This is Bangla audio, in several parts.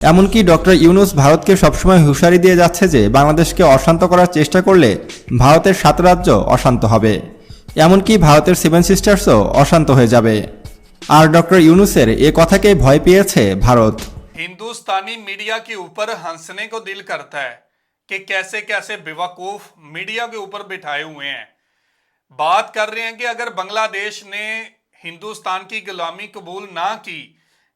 এমনকি ডক্টর ইউনুস ভারতকে সবসময় হুঁশিয়ারি দিয়ে যাচ্ছে যে বাংলাদেশকে অশান্ত করার চেষ্টা করলে ভারতের সাত রাজ্য অশান্ত হবে এমনকি ভারতের সেভেন সিস্টার্সও অশান্ত হয়ে যাবে আর ডক্টর ইউনুসের এ কথাকে ভয় পেয়েছে ভারত हिंदुस्तानी मीडिया के ऊपर हंसने को दिल करता है कि कैसे कैसे बेवकूफ मीडिया के ऊपर बिठाए हुए हैं बात कर रहे हैं कि अगर बांग्लादेश ने हिंदुस्तान की गुलामी कबूल ना की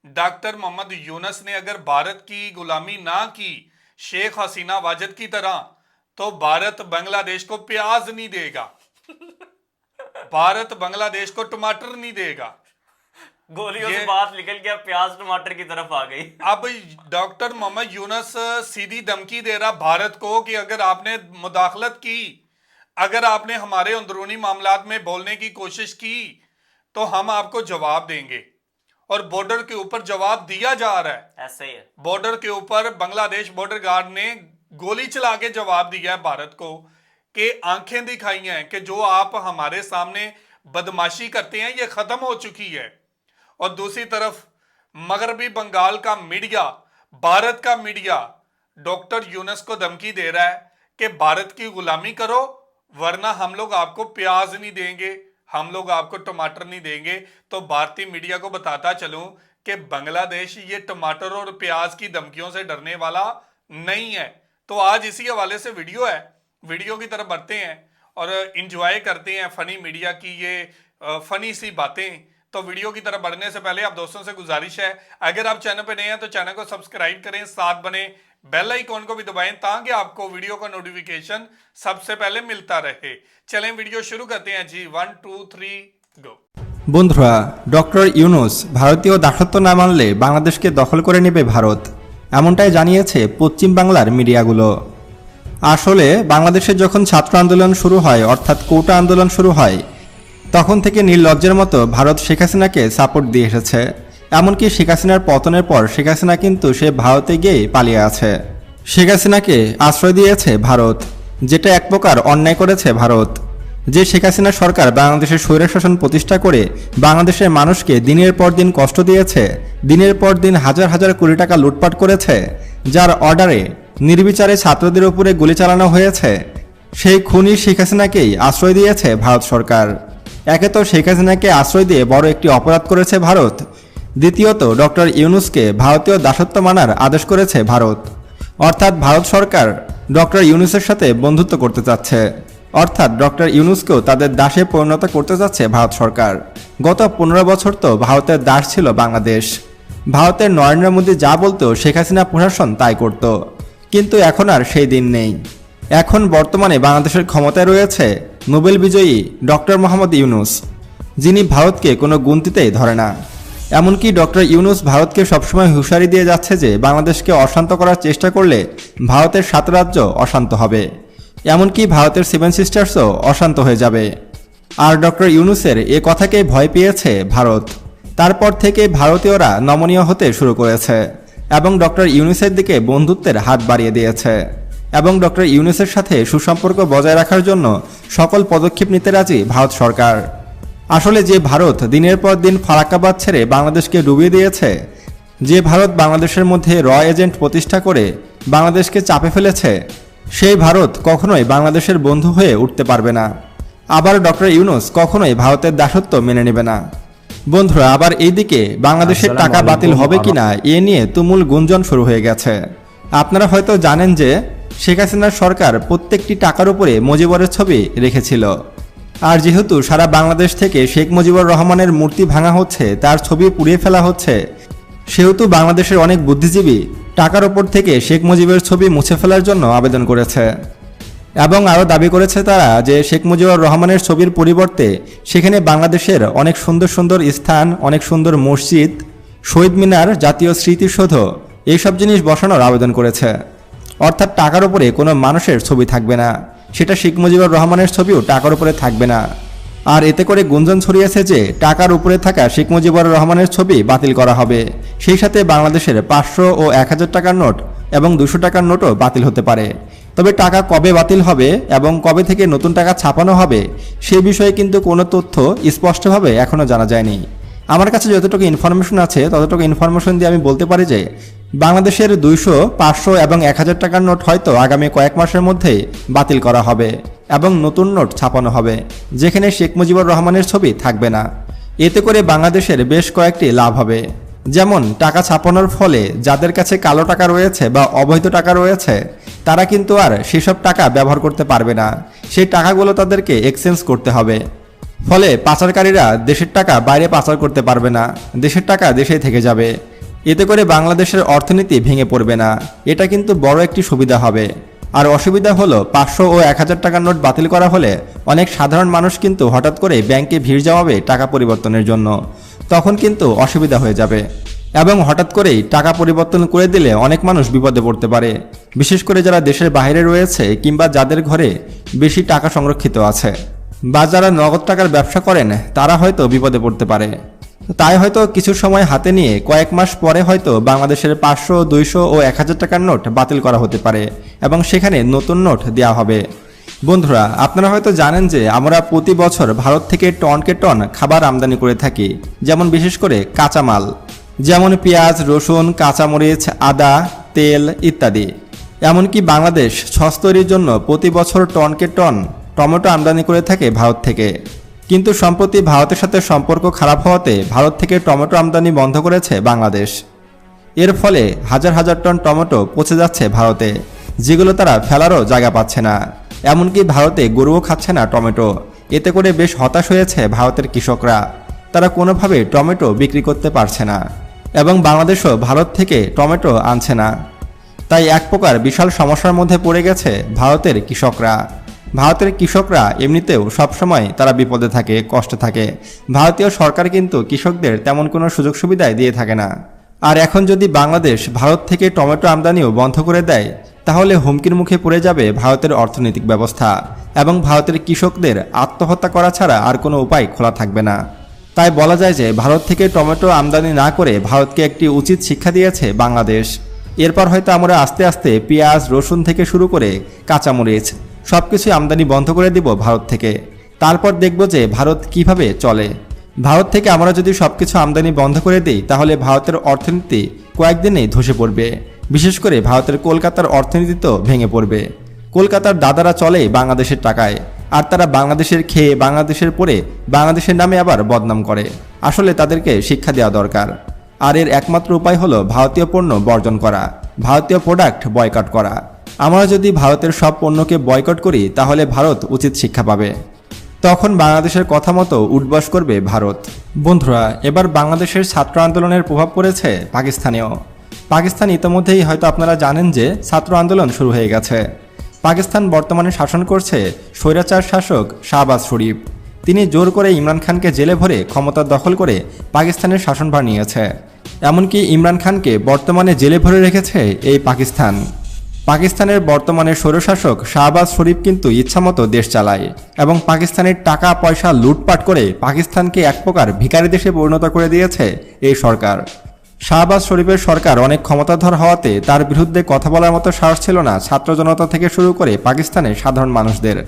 डॉक्टर मोहम्मद यूनस ने अगर भारत की गुलामी ना की शेख हसीना वाजद की तरह तो भारत बांग्लादेश को प्याज नहीं देगा। भारत बांग्लादेश को टमाटर नहीं देगा। गोलियों से बात निकल अब प्याज टमाटर की तरफ़ आ गई। अब डॉक्टर मोहम्मद यूनस सीधी धमकी दे रहा भारत को कि अगर आपने मुदाखलत की अगर आपने हमारे अंदरूनी मामला में बोलने की कोशिश की तो हम आपको जवाब देंगे। और बॉर्डर के ऊपर जवाब दिया जा रहा है। ऐसे ही बॉर्डर के ऊपर बांग्लादेश बॉर्डर गार्ड ने गोली चला के जवाब दिया है भारत को कि आँखें दिखाई हैं कि जो आप हमारे सामने बदमाशी करते हैं ये खत्म हो चुकी है। और दूसरी तरफ़ मगरबी बंगाल का मीडिया भारत का मीडिया डॉक्टर यूनस को धमकी दे रहा है कि भारत की गुलामी करो वरना हम लोग आपको प्याज नहीं देंगे। हम लोग आपको टमाटर नहीं देंगे। तो भारतीय मीडिया को बताता चलूँ कि बांग्लादेश ये टमाटर और प्याज की धमकियों से डरने वाला नहीं है। तो आज इसी हवाले से वीडियो है। वीडियो की तरफ़ बढ़ते हैं और इंजॉय करते हैं फनी मीडिया की ये फनी सी बातें। तो वीडियो की तरफ़ बढ़ने से पहले आप दोस्तों से गुजारिश है, अगर आप चैनल पर नए हैं तो चैनल को सब्सक्राइब करें, साथ बने बेल आइकॉन को भी दबाएं ताकि आपको वीडियो का नोटिफिकेशन सबसे पहले मिलता रहे चलें वीडियो शुरू करते हैं जी वन टू थ्री गो বন্ধুরা ডক্টর ইউনুস ভারতীয় দাসত্ব না মানলে বাংলাদেশকে দখল করে নেবে ভারত এমনটাই জানিয়েছে পশ্চিম বাংলার মিডিয়াগুলো আসলে বাংলাদেশে যখন ছাত্র আন্দোলন শুরু হয় অর্থাৎ কোটা আন্দোলন শুরু হয় তখন থেকে নির্লজ্জের মতো ভারত শেখ হাসিনাকে সাপোর্ট দিয়ে এসেছে এমনকি শেখ হাসিনার পতনের পর শেখ হাসিনা কিন্তু সে ভারতে গিয়ে পালিয়ে আছে। শেখ হাসিনাকে আশ্রয় দিয়েছে ভারত, যেটা এক প্রকার অন্যায় করেছে ভারত। যে শেখ হাসিনা সরকার বাংলাদেশের স্বৈরশাসন প্রতিষ্ঠা করে বাংলাদেশের মানুষকে দিনের পর দিন কষ্ট দিয়েছে, দিনের পর দিন হাজার হাজার কোটি টাকা লুটপাট করেছে, যার অর্ডারে নির্বিচারে ছাত্রদের উপরে গুলি চালানো হয়েছে, সেই খুনি শেখ হাসিনাকেই আশ্রয় দিয়েছে ভারত সরকার। একে তো শেখ হাসিনাকে আশ্রয় দিয়ে বড় একটি অপরাধ করেছে ভারত দ্বিতীয়ত, ডক্টর ইউনুসকে ভারতীয় দাসত্ব মানার আদেশ করেছে ভারত। অর্থাৎ ভারত সরকার ডক্টর ইউনুসের সাথে বন্ধুত্ব করতে চাচ্ছে। অর্থাৎ ডক্টর ইউনুসকেও তাদের দাসে পরিণত করতে যাচ্ছে ভারত সরকার। গত পনেরো বছর তো ভারতের দাস ছিল বাংলাদেশ। ভারতের নরেন্দ্র মোদী যা বলতো, শেখ হাসিনা প্রশাসন তাই করত। কিন্তু এখন আর সেই দিন নেই। এখন বর্তমানে বাংলাদেশের ক্ষমতায় রয়েছে নোবেল বিজয়ী ডক্টর মোহাম্মদ ইউনুস, যিনি ভারতকে কোনো গুনতিতেই ধরে না। এমনকি ডক্টর ইউনুস ভারতকে সবসময় হুঁশিয়ারি দিয়ে যাচ্ছে যে বাংলাদেশকে অশান্ত করার চেষ্টা করলে ভারতের সাত রাজ্য অশান্ত হবে। এমনকি ভারতের সেভেন সিস্টার্সও অশান্ত হয়ে যাবে। আর ডক্টর ইউনুসের এ কথাকে ভয় পেয়েছে ভারত। তারপর থেকে ভারতীয়রা নমনীয় হতে শুরু করেছে এবং ডক্টর ইউনুসের দিকে বন্ধুত্বের হাত বাড়িয়ে দিয়েছে এবং ডক্টর ইউনুসের সাথে সুসম্পর্ক বজায় রাখার জন্য সকল পদক্ষেপ নিতে রাজি ভারত সরকার। আসলে যে ভারত দিনের পর দিন ফারাক্কাবাদ ছেড়ে বাংলাদেশকে ডুবিয়ে দিয়েছে যে ভারত বাংলাদেশের মধ্যে র এজেন্ট প্রতিষ্ঠা করে বাংলাদেশকে চাপে ফেলেছে সেই ভারত কখনোই বাংলাদেশের বন্ধু হয়ে উঠতে পারবে না। আবার ডক্টর ইউনুস কখনোই ভারতের দাসত্ব মেনে নেবে না। বন্ধুরা আবার এইদিকে বাংলাদেশের টাকা বাতিল হবে কিনা এ নিয়ে তুমুল গুঞ্জন শুরু হয়ে গেছে। আপনারা হয়তো জানেন যে শেখ হাসিনার সরকার প্রত্যেকটি টাকার উপরে মজিবরের ছবি রেখেছিল। আর যেহেতু সারা বাংলাদেশ থেকে শেখ মুজিবুর রহমানের মূর্তি ভাঙা হচ্ছে, তার ছবি পুড়িয়ে ফেলা হচ্ছে। সেহেতু বাংলাদেশের অনেক বুদ্ধিজীবী টাকার ওপর থেকে শেখ মুজিবের ছবি মুছে ফেলার জন্য আবেদন করেছে। এবং আরও দাবি করেছে তারা যে শেখ মুজিবুর রহমানের ছবির পরিবর্তে সেখানে বাংলাদেশের অনেক সুন্দর সুন্দর স্থান, অনেক সুন্দর মসজিদ, শহীদ মিনার, জাতীয় স্মৃতিসৌধ, এইসব জিনিস বসানোর আবেদন করেছে। অর্থাৎ টাকার ওপরে কোনো মানুষের ছবি থাকবে না। সেটা শেখ মুজিবুর রহমানের ছবিও টাকার উপরে থাকবে না। আর এতে করে গুঞ্জন ছড়িয়েছে যে, টাকার উপরে থাকা শেখ মুজিবুর রহমানের ছবি বাতিল করা হবে। সেই সাথে বাংলাদেশের পাঁচশো ও এক হাজার টাকার নোট এবং দুশো টাকার নোটও বাতিল হতে পারে। তবে টাকা কবে বাতিল হবে এবং কবে থেকে নতুন টাকা ছাপানো হবে, সে বিষয়ে কিন্তু কোনো তথ্য স্পষ্টভাবে এখনও জানা যায়নি। আমার কাছে যতটুকু ইনফরমেশন আছে, ততটুকু ইনফরমেশন দিয়ে আমি বলতে পারি যে বাংলাদেশের দুইশো, পাঁচশো এবং এক হাজার টাকার নোট হয়তো আগামী কয়েক মাসের মধ্যেই বাতিল করা হবে এবং নতুন নোট ছাপানো হবে, যেখানে শেখ মুজিবুর রহমানের ছবি থাকবে না। এতে করে বাংলাদেশের বেশ কয়েকটি লাভ হবে। যেমন, টাকা ছাপানোর ফলে যাদের কাছে কালো টাকা রয়েছে বা অবৈধ টাকা রয়েছে, তারা কিন্তু আর সেসব টাকা ব্যবহার করতে পারবে না। সেই টাকাগুলো তাদেরকে এক্সচেঞ্জ করতে হবে। ফলে পাচারকারীরা দেশের টাকা বাইরে পাচার করতে পারবে না। দেশের টাকা দেশেই থেকে যাবে। এতে করে বাংলাদেশের অর্থনীতি ভেঙে পড়বে না। এটা কিন্তু বড় একটি সুবিধা হবে। আর অসুবিধা হলো, পাঁচশো ও এক হাজার টাকার নোট বাতিল করা হলে অনেক সাধারণ মানুষ কিন্তু হঠাৎ করে ব্যাংকে ভিড় জমাবে টাকা পরিবর্তনের জন্য। তখন কিন্তু অসুবিধা হয়ে যাবে। এবং হঠাৎ করেই টাকা পরিবর্তন করে দিলে অনেক মানুষ বিপদে পড়তে পারে। বিশেষ করে যারা দেশের বাইরে রয়েছে কিংবা যাদের ঘরে বেশি টাকা সংরক্ষিত আছে। বা যারা নগদ টাকার ব্যবসা করেন, তারা হয়তো বিপদে পড়তে পারে। তাই হয়তো কিছু সময় হাতে নিয়ে কয়েক মাস পরে হয়তো বাংলাদেশের পাঁচশো, দুইশো ও এক হাজার টাকার নোট বাতিল করা হতে পারে এবং সেখানে নতুন নোট দেওয়া হবে। বন্ধুরা, আপনারা হয়তো জানেন যে আমরা প্রতি বছর ভারত থেকে টনকে টন খাবার আমদানি করে থাকি, যেমন বিশেষ করে কাঁচামাল, যেমন পেঁয়াজ, রসুন, কাঁচামরিচ, আদা, তেল ইত্যাদি। এমনকি বাংলাদেশ ছস তৈরির জন্য প্রতি বছর টনকে টন টমেটো আমদানি করে থাকে ভারত থেকে। কিন্তু সম্প্রতি ভারতের সাথে সম্পর্ক খারাপ হওয়াতে ভারত থেকে টমেটো আমদানি বন্ধ করেছে বাংলাদেশ। এর ফলে হাজার হাজার টন টমেটো পচে যাচ্ছে ভারতে, যেগুলো তারা ফেলারও জায়গা পাচ্ছে না। এমনকি ভারতে গরুও খাচ্ছে না টমেটো। এতে করে বেশ হতাশ হয়েছে ভারতের কৃষকরা। তারা কোনোভাবে টমেটো বিক্রি করতে পারছে না এবং বাংলাদেশও ভারত থেকে টমেটো আনছে না। তাই এক প্রকার বিশাল সমস্যার মধ্যে পড়ে গেছে ভারতের কৃষকরা। ভারতের কৃষকরা এমনিতেও সবসময় তারা বিপদে থাকে, কষ্টে থাকে। ভারতীয় সরকার কিন্তু কৃষকদের তেমন কোনো সুযোগ সুবিধাই দিয়ে থাকে না। আর এখন যদি বাংলাদেশ ভারত থেকে টমেটো আমদানিও বন্ধ করে দেয়, তাহলে হুমকির মুখে পড়ে যাবে ভারতের অর্থনৈতিক ব্যবস্থা এবং ভারতের কৃষকদের আত্মহত্যা করা ছাড়া আর কোনো উপায় খোলা থাকবে না। তাই বলা যায় যে ভারত থেকে টমেটো আমদানি না করে ভারতকে একটি উচিত শিক্ষা দিয়েছে বাংলাদেশ। এরপর হয়তো আমরা আস্তে আস্তে পেঁয়াজ, রসুন থেকে শুরু করে কাঁচামরিচ সব কিছু আমদানি বন্ধ করে দিব ভারত থেকে। তারপর দেখব যে ভারত কীভাবে চলে। ভারত থেকে আমরা যদি সব কিছু আমদানি বন্ধ করে দিই, তাহলে ভারতের অর্থনীতি কয়েকদিনেই ধসে পড়বে। বিশেষ করে ভারতের কলকাতার অর্থনীতি তো ভেঙে পড়বে। কলকাতার দাদারা চলে বাংলাদেশের টাকায়, আর তারা বাংলাদেশের খেয়ে বাংলাদেশের পরে বাংলাদেশের নামে আবার বদনাম করে। আসলে তাদেরকে শিক্ষা দেওয়া দরকার। আর এর একমাত্র উপায় হলো ভারতীয় পণ্য বর্জন করা, ভারতীয় প্রোডাক্ট বয়কট করা। আমরা যদি ভারতের সব পণ্যকে বয়কট করি, তাহলে ভারত উচিত শিক্ষা পাবে। তখন বাংলাদেশের কথা মতো উঠবাস করবে ভারত। বন্ধুরা, এবার বাংলাদেশের ছাত্র আন্দোলনের প্রভাব পড়েছে পাকিস্তানেও। পাকিস্তান ইতিমধ্যেই হয়তো আপনারা জানেন যে ছাত্র আন্দোলন শুরু হয়ে গেছে। পাকিস্তান বর্তমানে শাসন করছে স্বৈরাচার শাসক শাহবাজ শরীফ। তিনি জোর করে ইমরান খানকে জেলে ভরে ক্ষমতা দখল করে পাকিস্তানের শাসনভার নিয়েছে এমনকি ইমরান খানকে বর্তমানে জেলে ভরে রেখেছে এই পাকিস্তান। পাকিস্তানের বর্তমানে স্বৈরশাসক শাহবাজ শরীফ কিন্তু ইচ্ছামতো দেশ চালায় এবং পাকিস্তানের টাকা পয়সা লুটপাট করে পাকিস্তানকে এক প্রকার ভিখারি দেশে পরিণত করে দিয়েছে এই সরকার। শাহবাজ শরীফের সরকার অনেক ক্ষমতাধর হওয়াতে তার বিরুদ্ধে কথা বলার মতো সাহস ছিল না ছাত্র জনতা থেকে শুরু করে পাকিস্তানের সাধারণ মানুষদের।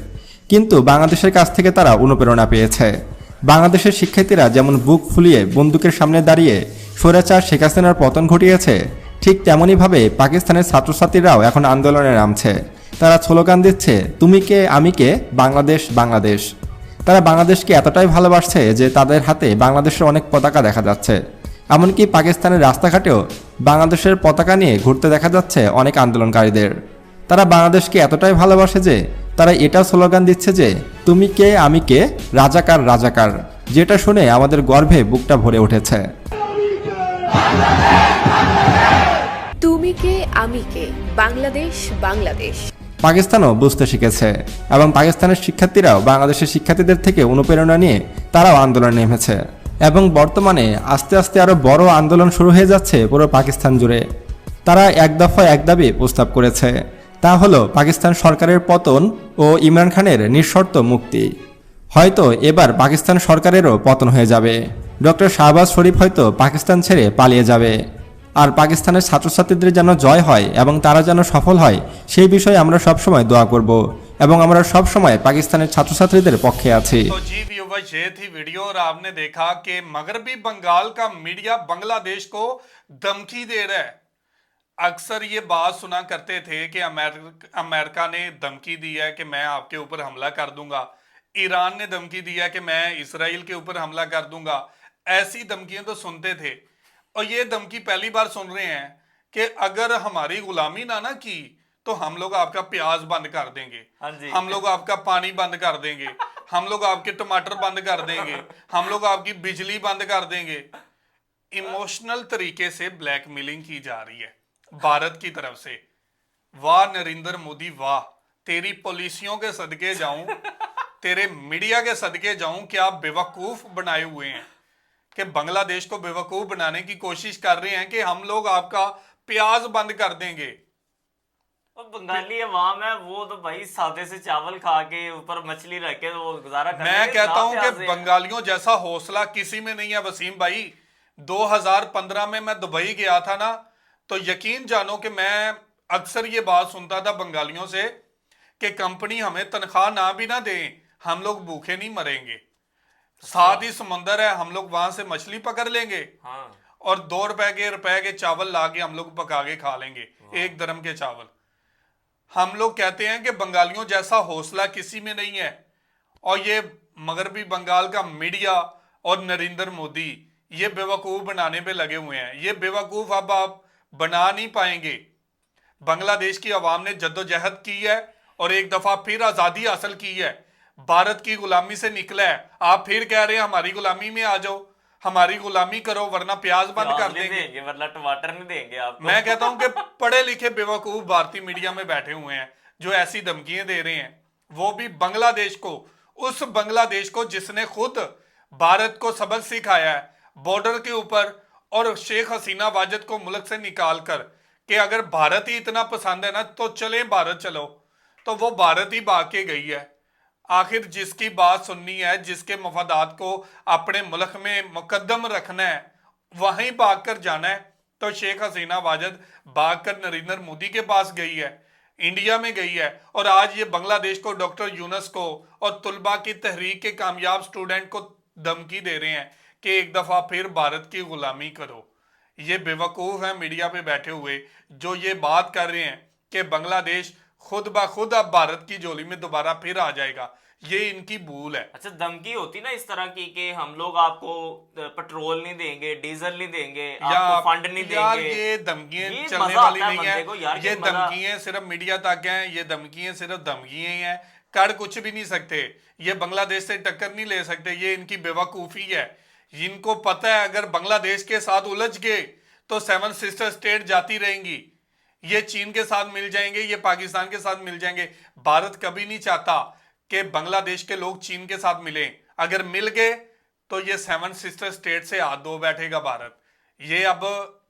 কিন্তু বাংলাদেশের কাছ থেকে তারা অনুপ্রেরণা পেয়েছে। বাংলাদেশের শিক্ষার্থীরা যেমন বুক ফুলিয়ে বন্দুকের সামনে দাঁড়িয়ে স্বৈরাচার শেখ হাসিনার পতন ঘটিয়েছে ঠিক তেমনইভাবে পাকিস্তানের ছাত্রছাত্রীরাও এখন আন্দোলনে নামছে। তারা স্লোগান দিচ্ছে, তুমি কে, আমি কে? বাংলাদেশ বাংলাদেশ। তারা বাংলাদেশকে এতটাই ভালোবাসছে যে তাদের হাতে বাংলাদেশের অনেক পতাকা দেখা যাচ্ছে। এমনকি পাকিস্তানের রাস্তাঘাটেও বাংলাদেশের পতাকা নিয়ে ঘুরতে দেখা যাচ্ছে অনেক আন্দোলনকারীদের। তারা বাংলাদেশকে এতটাই ভালোবাসে যে তারা এটা স্লোগান দিচ্ছে যে, তুমি কে, আমি কে? রাজাকার রাজাকার। যেটা শুনে আমাদের গর্ভে বুকটা ভরে উঠেছে। কে, আমি কে? বাংলাদেশ বাংলাদেশ। পাকিস্তানও বুঝতে শিখেছে এবং পাকিস্তানের শিক্ষার্থীরাও বাংলাদেশের শিক্ষার্থীদের থেকে অনুপ্রেরণা নিয়ে তারাও আন্দোলনে নেমেছে এবং বর্তমানে আস্তে আস্তে আরও বড় আন্দোলন শুরু হয়ে যাচ্ছে পুরো পাকিস্তান জুড়ে। তারা এক দফা এক দাবি প্রস্তাব করেছে, তা হলো পাকিস্তান সরকারের পতন ও ইমরান খানের নিঃশর্ত মুক্তি। হয়তো এবার পাকিস্তান সরকারেরও পতন হয়ে যাবে। ডক্টর শাহবাজ শরীফ হয়তো পাকিস্তান ছেড়ে পালিয়ে যাবে। আর পাকিস্তানের ছাত্রছাত্রীদের যেন জয় হয় এবং তারা যেন সফল হয় সেই বিষয়ে আমরা সবসময় দোয়া করব এবং আমরা সবসময় পাকিস্তানের ছাত্রছাত্রীদের পক্ষে আছি तो जी व्यूवर्स ये थी वीडियो और आपने देखा कि मगरबी बंगाल का मीडिया बांग्लादेश को धमकी दे रहा है अक्सर ये बात सुना करते थे कि अमेरिक, अमेरिका ने धमकी दी है कि मैं आपके ऊपर हमला कर दूंगा ईरान ने धमकी दी है कि मैं इसराइल के ऊपर हमला कर दूंगा ऐसी धमकियां तो सुनते थे और ये धमकी पहली बार सुन रहे हैं कि अगर हमारी गुलामी ना ना की तो हम लोग आपका प्याज बंद कर देंगे। हाँ हम लोग आपका पानी बंद कर देंगे। हम लोग आपके टमाटर बंद कर देंगे। हम लोग आपकी बिजली बंद कर देंगे। इमोशनल तरीके से ब्लैकमेलिंग की जा रही है भारत की तरफ़ से। वाह नरेंद्र मोदी वाह। तेरी पॉलिसियों के सदके जाऊँ तेरे मीडिया के सदके जाऊँ क्या बेवकूफ़ बनाए हुए हैं? कि बांग्लादेश को बेवकूफ़ बनाने की कोशिश कर रहे हैं कि हम लोग आपका प्याज बंद कर देंगे। बंगाली अवाम है वो तो भाई सादे से चावल खा के ऊपर मछली रख के वो गुजारा कर मैं कहता हूँ कि बंगालियों जैसा हौसला किसी में नहीं है वसीम भाई। 2015 में मैं दुबई गया था ना तो यकीन जानो कि मैं अक्सर ये बात सुनता था बंगालियों से कि कंपनी हमें तनख्वाह ना भी ना दे हम लोग भूखे नहीं मरेंगे। साथ ही समंदर है हम लोग वहाँ से मछली पकड़ लेंगे। हाँ। और दो रुपए के रुपए के चावल ला के हम लोग पका के खा लेंगे एक धर्म के चावल। हम लोग कहते हैं कि बंगालियों जैसा हौसला किसी में नहीं है। और ये मगरबी बंगाल का मीडिया और नरेंद्र मोदी ये बेवकूफ़ बनाने पे लगे हुए हैं। ये बेवकूफ़ अब आप बना नहीं पाएँगे। बांग्लादेश की आवाम ने जद्दोजहद की है और एक दफ़ा फिर आज़ादी हासिल की है। भारत की गुलामी से निकला है। आप फिर कह रहे हैं हमारी गुलामी में आ जाओ। हमारी गुलामी करो वरना प्याज बंद कर देंगे। देंगे? वरना टमाटर नहीं देंगे आपको। मैं कहता हूँ कि पढ़े लिखे बेवकूफ़ भारतीय मीडिया में बैठे हुए हैं जो ऐसी धमकियाँ दे रहे हैं। वो भी बांग्लादेश को उस बांग्लादेश को जिसने खुद भारत को सबक सिखाया है बॉर्डर के ऊपर और शेख हसीना वाजद को मुल्क से निकाल कर कि अगर भारत ही इतना पसंद है ना तो चले भारत चलो। तो वो भारत ही भाग के गई है। आखिर जिसकी बात सुननी है, जिसके मफादात को अपने मुल्क में मुकदम रखना है, वहीं भाग कर जाना है तो शेख हसीना वाजद भाग कर नरेंद्र मोदी के पास गई है, इंडिया में गई है, और आज ये बांग्लादेश को, डॉक्टर यूनस को और तुलबा की तहरीक के कामयाब स्टूडेंट को धमकी दे रहे हैं कि एक दफ़ा फिर भारत की गुलामी करो। ये बेवकूफ़ है मीडिया पे बैठे हुए, जो ये बात कर रहे हैं कि बांग्लादेश खुद ब खुद अब भारत की झोली में दोबारा फिर आ जाएगा। ये इनकी भूल है। अच्छा धमकी होती ना इस तरह की कि हम लोग आपको पेट्रोल नहीं देंगे डीजल नहीं देंगे आपको फंड नहीं यार देंगे। ये धमकियाँ ये चलने मज़ा वाली आता है नहीं बंदे को, यार, है ये ये मजा- धमकियाँ सिर्फ़ मीडिया तक हैं ये धमकियाँ सिर्फ़ धमकियाँ ही हैं। कर कुछ भी नहीं सकते। ये बांग्लादेश से टक्कर नहीं ले सकते ये इनकी बेवकूफ़ी है। इनको पता है अगर बांग्लादेश के साथ उलझ गए तो सेवन सिस्टर स्टेट जाती रहेंगी। ये चीन के साथ मिल जाएँगे ये पाकिस्तान के साथ मिल जाएँगे। भारत कभी नहीं चाहता कि बांग्लादेश के लोग चीन के साथ मिलें। अगर मिल गए तो ये सेवन सिस्टर स्टेट से हाथ धो बैठेगा भारत। ये अब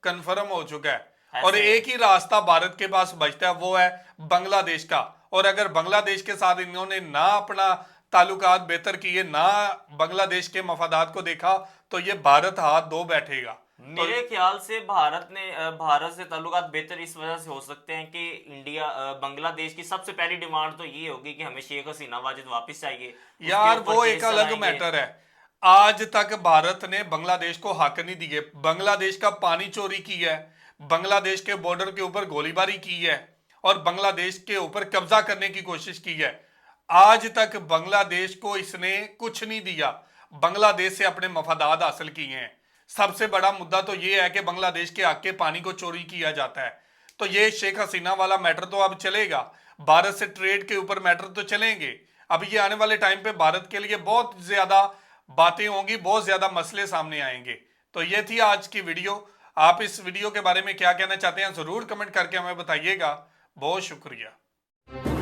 कंफर्म हो चुका है। और एक ही रास्ता भारत के पास बचता है वो है बांग्लादेश का। और अगर बांग्लादेश के साथ इन्होंने ना अपना ताल्लुकात बेहतर किए ना बांग्लादेश के मफादात को देखा तो ये भारत हाथ धो बैठेगा। मेरे ख्याल से भारत ने भारत से ताल्लुकात बेहतर इस वजह से हो सकते हैं कि इंडिया बांग्लादेश की सबसे पहली डिमांड तो ये होगी कि हमें शेख हसीना वाजिद वापस चाहिए। यार वो एक अलग मैटर है। आज तक भारत ने बांग्लादेश को हक नहीं दिए। बांग्लादेश का पानी चोरी की है। बांग्लादेश के बॉर्डर के ऊपर गोलीबारी की है। और बांग्लादेश के ऊपर कब्जा करने की कोशिश की है। आज तक बांग्लादेश को इसने कुछ नहीं दिया। बांग्लादेश से अपने मफादात हासिल किए हैं। सबसे बड़ा मुद्दा तो ये है कि बांग्लादेश के हक के पानी को चोरी किया जाता है। तो ये शेख हसीना वाला मैटर तो अब चलेगा। भारत से ट्रेड के ऊपर मैटर तो चलेंगे। अब ये आने वाले टाइम पे भारत के लिए बहुत ज़्यादा बातें होंगी, बहुत ज़्यादा मसले सामने आएँगे। तो ये थी आज की वीडियो। आप इस वीडियो के बारे में क्या कहना चाहते हैं, ज़रूर कमेंट करके हमें बताइएगा। बहुत शुक्रिया।